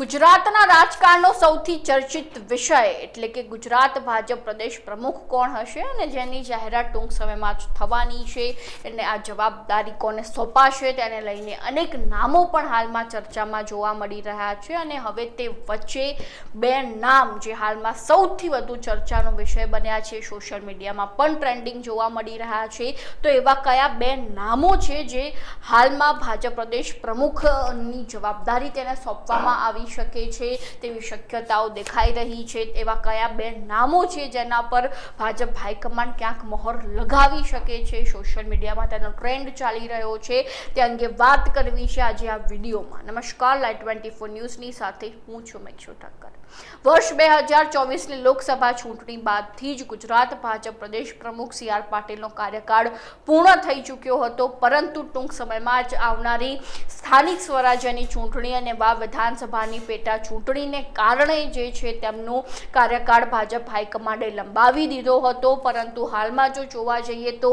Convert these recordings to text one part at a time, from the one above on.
ગુજરાતના રાજકારણનો સૌથી ચર્ચિત વિષય એટલે કે ગુજરાત ભાજપ પ્રદેશ પ્રમુખ કોણ હશે અને જેની જાહેરાત ટૂંક સમયમાં જ થવાની છે એટલે આ જવાબદારી કોને સોંપાશે તેને લઈને અનેક નામો પણ હાલમાં ચર્ચામાં જોવા મળી રહ્યા છે અને હવે તે વચ્ચે બે નામ જે હાલમાં સૌથી વધુ ચર્ચાનો વિષય બન્યા છે સોશિયલ મીડિયામાં પણ ટ્રેન્ડિંગ જોવા મળી રહ્યા છે. તો એવા કયા બે નામો છે જે હાલમાં ભાજપ પ્રદેશ પ્રમુખની જવાબદારી તેને સોંપવામાં આવી શકે છે, તેવી શક્યતાઓ દેખાઈ રહી છે, એવા કયા બે નામો છે જેના પર ભાજપ હાઈકમાન્ડ ક્યાંક મહોર લગાવી શકે છે? સોશિયલ મીડિયામાં તેનો ટ્રેન્ડ ચાલી રહ્યો છે. તે અંગે વાત કરવી છે આજે આ વિડીયોમાં. નમસ્કાર લાઈટ ટ્વેન્ટી ફોર ન્યૂઝની સાથે હું છું મેક્ષુ ઠક્કર વર્ષ બે હજાર ચોવીસની લોકસભા ચૂંટણી બાદથી જ ગુજરાત ભાજપ પ્રદેશ પ્રમુખ સી આર પાટીલનો કાર્યકાળ પૂર્ણ થઈ ચૂક્યો હતો. પરંતુ ટૂંક સમયમાં જ આવનારી સ્થાનિક સ્વરાજ્યની ચૂંટણી અને વા વિધાનસભાની પેટા ચૂંટણીને કારણે જે છે તેમનો કાર્યકાળ ભાજપ હાઈકમાન્ડે લંબાવી દીધો હતો. પરંતુ હાલમાં જો જોવા જઈએ તો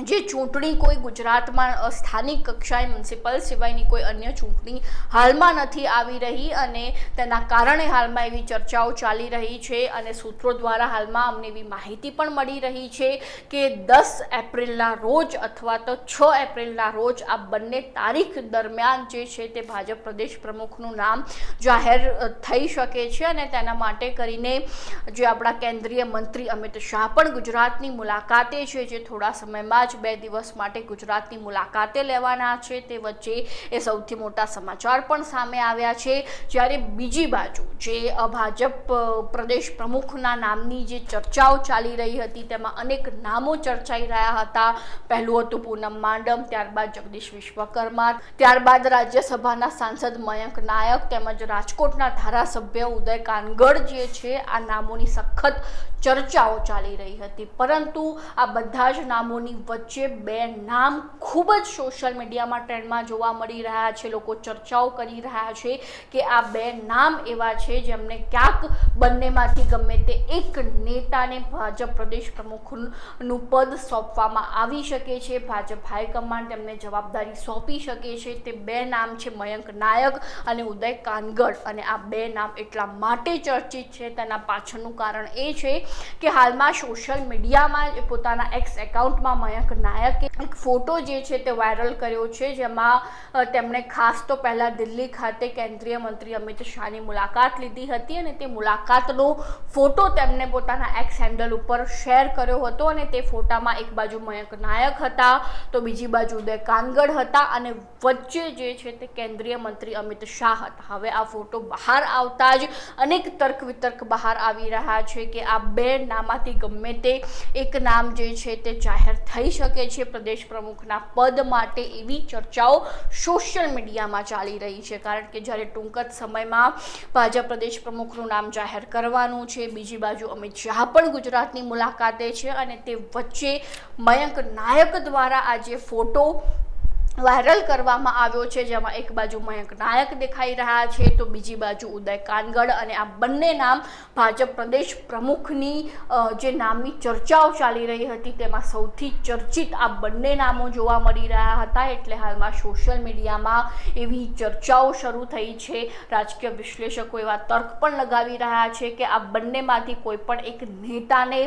જે ચૂંટણી કોઈ ગુજરાતમાં સ્થાનિક કક્ષાએ, મ્યુનિસિપલ સિવાયની કોઈ અન્ય ચૂંટણી હાલમાં નથી આવી રહી અને તેના કારણે હાલમાં એવી ચર્ચાઓ ચાલી રહી છે અને સૂત્રો દ્વારા હાલમાં અમને એવી માહિતી પણ મળી રહી છે કે દસ એપ્રિલના રોજ અથવા તો છ એપ્રિલના રોજ આ બંને તારીખ દરમિયાન જે છે તે ભાજપ પ્રદેશ પ્રમુખનું નામ જાહેર થઈ શકે છે અને તેના માટે કરીને જે આપણા કેન્દ્રીય મંત્રી અમિત શાહ પણ ગુજરાતની મુલાકાતે છે જે થોડા સમયમાં જ બે દિવસ માટે ગુજરાતની મુલાકાતે લેવાના છે. તે વચ્ચે એ સૌથી મોટા સમાચાર પણ સામે આવ્યા છે. જ્યારે બીજી બાજુ જે ભાજપ પ્રદેશ પ્રમુખના નામની જે ચર્ચાઓ ચાલી રહી હતી, તેમાં અનેક નામો ચર્ચાઈ રહ્યા હતા. પહેલું હતું પૂનમ માંડમ, ત્યારબાદ જગદીશ વિશ્વકર્મા, ત્યારબાદ રાજ્યસભાના સાંસદ મયંક નાયક, તેમજ રાજકોટના ધારાસભ્ય ઉદય કાનગડ જે છે, આ નામોની સખત ચર્ચાઓ ચાલી રહી હતી. પરંતુ આ બધા જ નામોની વચ્ચે બે નામ ખૂબ જ સોશિયલ મીડિયામાં ટ્રેન્ડમાં જોવા મળી રહ્યા છે. લોકો ચર્ચાઓ કરી રહ્યા છે કે આ બે નામ એવા છે જેમને ક્યાંક બંનેમાંથી ગમે તે એક નેતાને ભાજપ પ્રદેશ પ્રમુખનું પદ સોંપવામાં આવી શકે છે. ભાજપ હાઈકમાન્ડ તેમને જવાબદારી સોંપી શકે છે. તે બે નામ છે મયંક નાયક અને ઉદય કાનગડ અને આ બે નામ એટલા માટે ચર્ચિત છે. તેના પાછળનું કારણ એ છે કે હાલમાં સોશિયલ મીડિયામાં પોતાના એક્સ એકાઉન્ટમાં મયંક નાયકે એક ફોટો જે છે તે વાયરલ કર્યો છે, જેમાં તેમણે ખાસ તો પહેલાં દિલ્હી ખાતે કેન્દ્રીય મંત્રી અમિત શાહની મુલાકાત લીધી હતી અને તે મુલાકાતનો ફોટો તેમણે પોતાના એક્સ હેન્ડલ ઉપર શેર કર્યો હતો અને તે ફોટામાં એક બાજુ મયંક નાયક હતા, તો બીજી બાજુ ઉદય કાનગડ હતા અને વચ્ચે જે છે તે કેન્દ્રીય મંત્રી અમિત શાહ હતા. હવે આ ફોટો બહાર આવતા જ અનેક તર્ક વિતર્ક બહાર આવી રહ્યા છે કે આ બે નામાંથી ગમે તે એક નામ જે છે તે જાહેર થઈ શકે છે પ્રદેશ પ્રમુખના પદ માટે એવી ચર્ચાઓ સોશિયલ મીડિયામાં ચાલી રહી છે. કારણ કે જ્યારે ટૂંક જ સમયમાં ભાજપ પ્રદેશ પ્રમુખનું નામ જાહેર કરવાનું છે, બીજી બાજુ અમિત શાહ પણ ગુજરાતની મુલાકાતે છે અને તે વચ્ચે મયંક નાયક દ્વારા આજે ફોટો વાયરલ કરવામાં આવ્યો છે, જેમાં એક બાજુ મયંક નાયક દેખાઈ રહ્યા છે, તો બીજી બાજુ ઉદય કાનગડ અને આ બંને નામ ભાજપ પ્રદેશ પ્રમુખની જે નામની ચર્ચાઓ ચાલી રહી હતી, તેમાં સૌથી ચર્ચિત આ બંને નામો જોવા મળી રહ્યા હતા, એટલે હાલમાં સોશિયલ મીડિયામાં એવી ચર્ચાઓ શરૂ થઈ છે. રાજકીય વિશ્લેષકો એવા તર્ક પણ લગાવી રહ્યા છે કે આ બંનેમાંથી કોઈ પણ એક નેતાને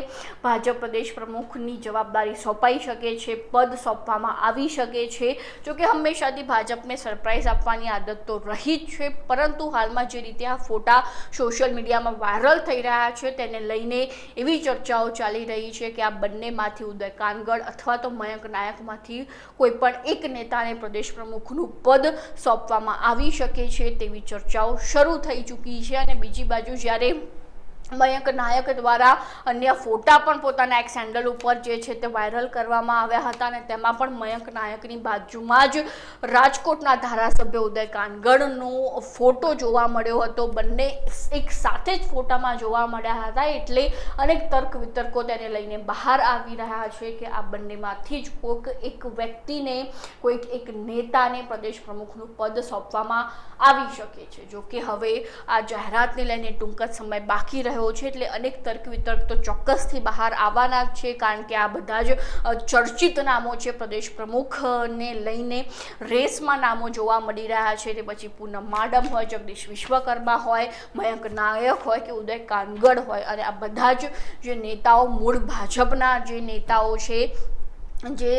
ભાજપ પ્રદેશ પ્રમુખની જવાબદારી સોંપાઈ શકે છે, પદ સોંપવામાં આવી શકે છે જો કે હંમેશાથી ભાજપને સરપ્રાઈઝ આપવાની આદત તો રહી જ છે, પરંતુ હાલમાં જે રીતે આ ફોટા સોશિયલ મીડિયામાં વાયરલ થઈ રહ્યા છે, તેને લઈને એવી ચર્ચાઓ ચાલી રહી છે કે આ બંનેમાંથી ઉદય કાનગડ અથવા તો મયંક નાયકમાંથી કોઈ પણ એક નેતાને પ્રદેશ પ્રમુખનું પદ સોંપવામાં આવી શકે છે તેવી ચર્ચાઓ શરૂ થઈ ચૂકી છે અને બીજી બાજુ જ્યારે મયંક નાયક દ્વારા અન્ય ફોટા પણ પોતાના એક્સ હેન્ડલ ઉપર જે છે તે વાયરલ કરવામાં આવ્યા હતા અને તેમાં પણ મયંક નાયકની બાજુમાં જ રાજકોટના ધારાસભ્ય ઉદય કાનગડનો ફોટો જોવા મળ્યો હતો. બંને એક સાથે જ ફોટામાં જોવા મળ્યા હતા એટલે અનેક તર્ક વિતર્કો તેને લઈને બહાર આવી રહ્યા છે કે આ બંનેમાંથી જ કોઈક એક વ્યક્તિને, કોઈક એક નેતાને પ્રદેશ પ્રમુખનું પદ સોંપવામાં આવી શકે છે. જો કે હવે આ જાહેરાતને લઈને ટૂંક જ સમય બાકી રહ્યો રહ્યો છે એટલે અનેક તર્ક વિતર્ક તો ચોક્કસથી બહાર આવવાના જ છે, કારણ કે આ બધા જ ચર્ચિત નામો છે. પ્રદેશ પ્રમુખને લઈને રેસમાં નામો જોવા મળી રહ્યા છે. તે પછી પૂનમ માડમ હોય, જગદીશ વિશ્વકર્મા હોય, મયંક નાયક હોય કે ઉદય કાનગડ હોય. અને આ બધા જ જે નેતાઓ, મૂળ ભાજપના જે નેતાઓ છે જે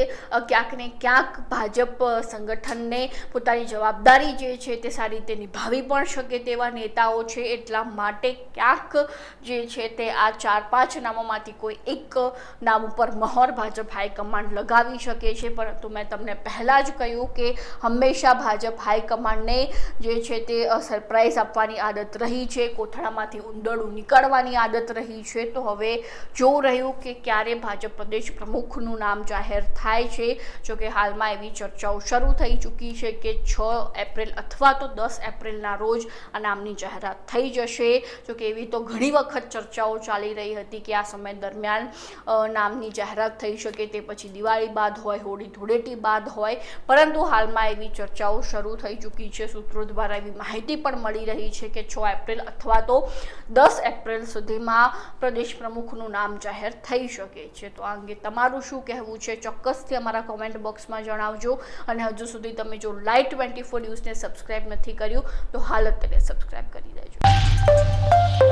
ક્યાંક ને ક્યાંક ભાજપ સંગઠનને પોતાની જવાબદારી જે છે તે સારી રીતે નિભાવી પણ શકે તેવા નેતાઓ છે એટલા માટે ક્યાંક જે છે તે આ ચાર પાંચ નામોમાંથી કોઈ એક નામ ઉપર મહોર ભાજપ હાઈકમાન્ડ લગાવી શકે છે. પરંતુ મેં તમને પહેલાં જ કહ્યું કે હંમેશા ભાજપ હાઈકમાન્ડને જે છે તે સરપ્રાઈઝ આપવાની આદત રહી છે. કોથળામાંથી ઉંદરડું નીકળવાની આદત રહી છે. તો હવે જોવું રહ્યું કે ક્યારે ભાજપ પ્રદેશ પ્રમુખનું નામ જાહેર થાય છે. જો કે હાલમાં એવી ચર્ચાઓ શરૂ થઈ ચૂકી છે કે છ એપ્રિલ અથવા તો દસ એપ્રિલના રોજ આ નામની જાહેરાત થઈ જશે. જો કે એવી તો ઘણી વખત ચર્ચાઓ ચાલી રહી હતી કે આ સમય દરમિયાન નામની જાહેરાત થઈ શકે તે પછી દિવાળી બાદ હોય, હોળી ધૂળેટી બાદ હોય. પરંતુ હાલમાં એવી ચર્ચાઓ શરૂ થઈ ચૂકી છે. સૂત્રો દ્વારા એવી માહિતી પણ મળી રહી છે કે છ એપ્રિલ અથવા તો દસ એપ્રિલ સુધીમાં પ્રદેશ પ્રમુખનું નામ જાહેર થઈ શકે છે. તો આ અંગે તમારું શું કહેવું છે? ચોક્કસથી અમારા કોમેન્ટ બોક્સમાં જણાવજો. અને હજુ સુધી તમે જો લાઈટ ટ્વેન્ટી ફોર ન્યૂઝને સબસ્ક્રાઈબ નથી કર્યું, તો હાલત તકે સબસ્ક્રાઈબ કરી દેજો.